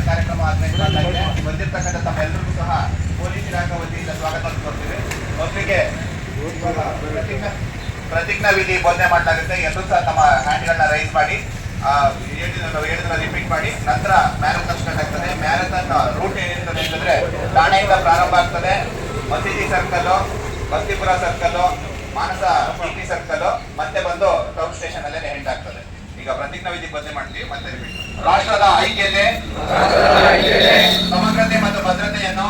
ಕಾರ್ಯಕ್ರಮ ಬಂದಿರತಕ್ಕಂಥ ತಮ್ಮೆಲ್ಲರಿಗೂ ಸಹ ಪೊಲೀಸ್ ಇಲಾಖೆ ವತಿಯಿಂದ ಸ್ವಾಗತ ಕೊಡ್ತೀವಿ ಮೊದಲಿಗೆ ಪ್ರತಿಜ್ಞಾ ವಿಧಿ ಬೋಧನೆ ಮಾಡಲಾಗುತ್ತೆ ಎಲ್ಲರೂ ಸಹ ತಮ್ಮ ಹ್ಯಾಂಡ್ಗಳನ್ನ ರೈಸ್ ಮಾಡಿ ಹೇಳಿದ್ದನ್ನ ರಿಪೀಟ್ ಮಾಡಿ ನಂತರ ಮ್ಯಾರಥಾನ್ ಸ್ಟಾರ್ಟ್ ಆಗ್ತದೆ ಮ್ಯಾರಥಾನ್ ರೂಟ್ ಏನಿರ್ತದೆ ಅಂತಂದ್ರೆ ಠಾಣೆಯಿಂದ ಪ್ರಾರಂಭ ಆಗ್ತದೆ ಮಸೀದಿ circle Bastipura circle Manasa T circle ಮತ್ತೆ ಬಂದು ಟೌನ್ ಸ್ಟೇಷನ್ ಅಲ್ಲೇ ಎಂಡ್ ಆಗ್ತದೆ ಈಗ ಪ್ರತಿಜ್ಞಾ ವಿಧಿ ಬೋಧನೆ ಮಾಡ್ತೀವಿ, ಮತ್ತೆ ರಾಷ್ಟ್ರದ ಐಕ್ಯತೆ, ಸಮಗ್ರತೆ ಮತ್ತು ಭದ್ರತೆಯನ್ನು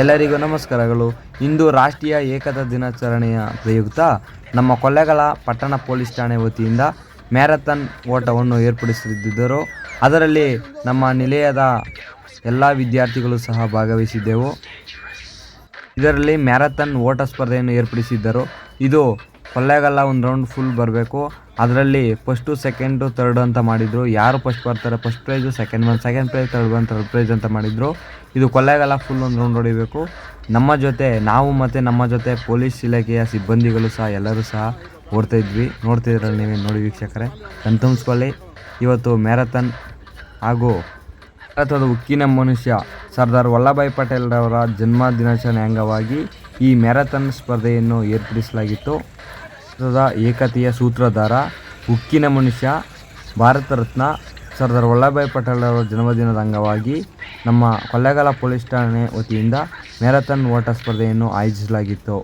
ಎಲ್ಲರಿಗೂ ನಮಸ್ಕಾರಗಳು. ಇಂದು ರಾಷ್ಟ್ರೀಯ ಏಕತಾ ದಿನಾಚರಣೆಯ ಪ್ರಯುಕ್ತ ನಮ್ಮ ಕೊಳ್ಳೆಗಳ ಪಟ್ಟಣ ಪೊಲೀಸ್ ಠಾಣೆ ವತಿಯಿಂದ ಮ್ಯಾರಥಾನ್ ಓಟವನ್ನು ಏರ್ಪಡಿಸುತ್ತಿದ್ದರು ಅದರಲ್ಲಿ ನಮ್ಮ ನಿಲಯದ ಎಲ್ಲ ವಿದ್ಯಾರ್ಥಿಗಳು ಸಹ ಭಾಗವಹಿಸಿದ್ದೆವು. ಇದರಲ್ಲಿ ಮ್ಯಾರಥಾನ್ ಓಟ ಸ್ಪರ್ಧೆಯನ್ನು ಏರ್ಪಡಿಸಿದ್ದರು. ಇದು ಕೊಳ್ಳೇಗಾಲ ಒಂದು ರೌಂಡ್ ಫುಲ್ ಬರಬೇಕು. ಅದರಲ್ಲಿ ಫಸ್ಟು ಸೆಕೆಂಡು ತರ್ಡ್ ಅಂತ ಮಾಡಿದರು. ಯಾರು ಫಸ್ಟ್ ಬರ್ತಾರೆ? ಫಸ್ಟ್ ಪ್ರೈಸು ಸೆಕೆಂಡ್ ಬಂದು ಸೆಕೆಂಡ್ ಪ್ರೈಸ್ ತರ್ಡ್ ಬಂದು ತರ್ಡ್ ಪ್ರೈಸ್ ಅಂತ ಮಾಡಿದರು. ಇದು ಕೊಲ್ಲೆಗಲ್ಲ ಫುಲ್ ಒಂದು ರೌಂಡ್ ಹೊಡಿಬೇಕು. ನಮ್ಮ ಜೊತೆ, ನಾವು ಮತ್ತು ನಮ್ಮ ಜೊತೆ ಪೊಲೀಸ್ ಇಲಾಖೆಯ ಸಿಬ್ಬಂದಿಗಳು ಸಹ, ಎಲ್ಲರೂ ಸಹ ಓಡ್ತಾಯಿದ್ವಿ ನೋಡ್ತಿದ್ರಲ್ಲಿ ನೀವೇ? ನೋಡಿ ವೀಕ್ಷಕರೇ. ಕಣ್ತುಂಬಿಸ್ಕೊಳ್ಳಿ. ಇವತ್ತು ಮ್ಯಾರಥಾನ್ ಹಾಗೂ ಭಾರತದ ಉಕ್ಕಿನ ಮನುಷ್ಯ ಸರ್ದಾರ್ ವಲ್ಲಭಾಯ್ ಪಟೇಲ್ರವರ ಜನ್ಮ ದಿನಾಚರಣೆ ಅಂಗವಾಗಿ ಈ ಮ್ಯಾರಥಾನ್ ಸ್ಪರ್ಧೆಯನ್ನು ಏರ್ಪಡಿಸಲಾಗಿತ್ತು. ಭಾರತದ ಏಕತೆಯ ಸೂತ್ರಧಾರ, ಉಕ್ಕಿನ ಮನುಷ್ಯ, ಭಾರತ ರತ್ನ ಸರ್ದಾರ್ ವಲ್ಲಭಾಯ್ ಪಟೇಲ್ರವರ ಜನ್ಮದಿನದ ಅಂಗವಾಗಿ ನಮ್ಮ ಕೊಳ್ಳೇಗಾಲ ಪೊಲೀಸ್ ಠಾಣೆ ವತಿಯಿಂದ ಮ್ಯಾರಥಾನ್ ಓಟ ಸ್ಪರ್ಧೆಯನ್ನು ಆಯೋಜಿಸಲಾಗಿತ್ತು.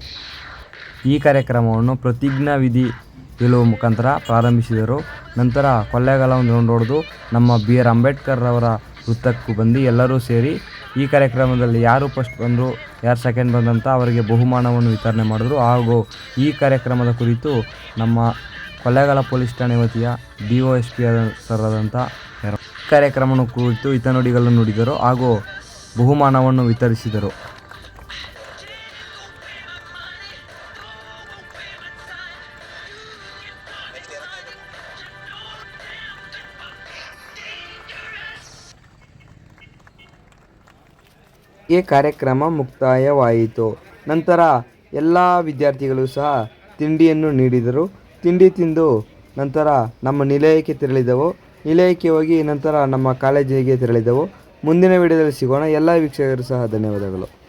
ಈ ಕಾರ್ಯಕ್ರಮವನ್ನು ಪ್ರತಿಜ್ಞಾ ವಿಧಿ ಹೇಳುವ ಮುಖಾಂತರ ಪ್ರಾರಂಭಿಸಿದರು. ನಂತರ ಕೊಳ್ಳೇಗಾಲ ಒಂದು ರೌಂಡ್ ಹೊಡೆದು ನಮ್ಮ ಬಿ ಆರ್ ಅಂಬೇಡ್ಕರ್ ಅವರ ವೃತ್ತಕ್ಕೂ ಬಂದು ಎಲ್ಲರೂ ಸೇರಿ ಈ ಕಾರ್ಯಕ್ರಮದಲ್ಲಿ ಯಾರು ಫಸ್ಟ್ ಬಂದರು, ಯಾರು ಸೆಕೆಂಡ್ ಬಂದಂತ ಅವರಿಗೆ ಬಹುಮಾನವನ್ನು ವಿತರಣೆ ಮಾಡಿದ್ರು. ಹಾಗೂ ಈ ಕಾರ್ಯಕ್ರಮದ ಕುರಿತು ನಮ್ಮ ಕೊಳ್ಳೇಗಾಲ ಪೊಲೀಸ್ ಠಾಣೆ ವತಿಯ D O S P sir ಆದಂಥ ಯಾರು- ಕಾರ್ಯಕ್ರಮವನ್ನು ಕುರಿತು ಹಿತನುಡಿಗಳನ್ನು ನುಡಿದರು ಹಾಗೂ ಬಹುಮಾನವನ್ನು ವಿತರಿಸಿದರು. ಈ ಕಾರ್ಯಕ್ರಮ ಮುಕ್ತಾಯವಾಯಿತು. ನಂತರ ಎಲ್ಲ ವಿದ್ಯಾರ್ಥಿಗಳು ಸಹ ತಿಂಡಿಯನ್ನು ನೀಡಿದರು. ತಿಂಡಿ ತಿಂದು ನಂತರ ನಮ್ಮ ನಿಲಯಕ್ಕೆ ತೆರಳಿದೆವು. ನಿಲಯಕ್ಕೆ ಹೋಗಿ ನಂತರ ನಮ್ಮ ಕಾಲೇಜಿಗೆ ತೆರಳಿದೆವು. ಮುಂದಿನ ವಿಡಿಯೋದಲ್ಲಿ ಸಿಗೋಣ. ಎಲ್ಲ ವೀಕ್ಷಕರು ಸಹ ಧನ್ಯವಾದಗಳು.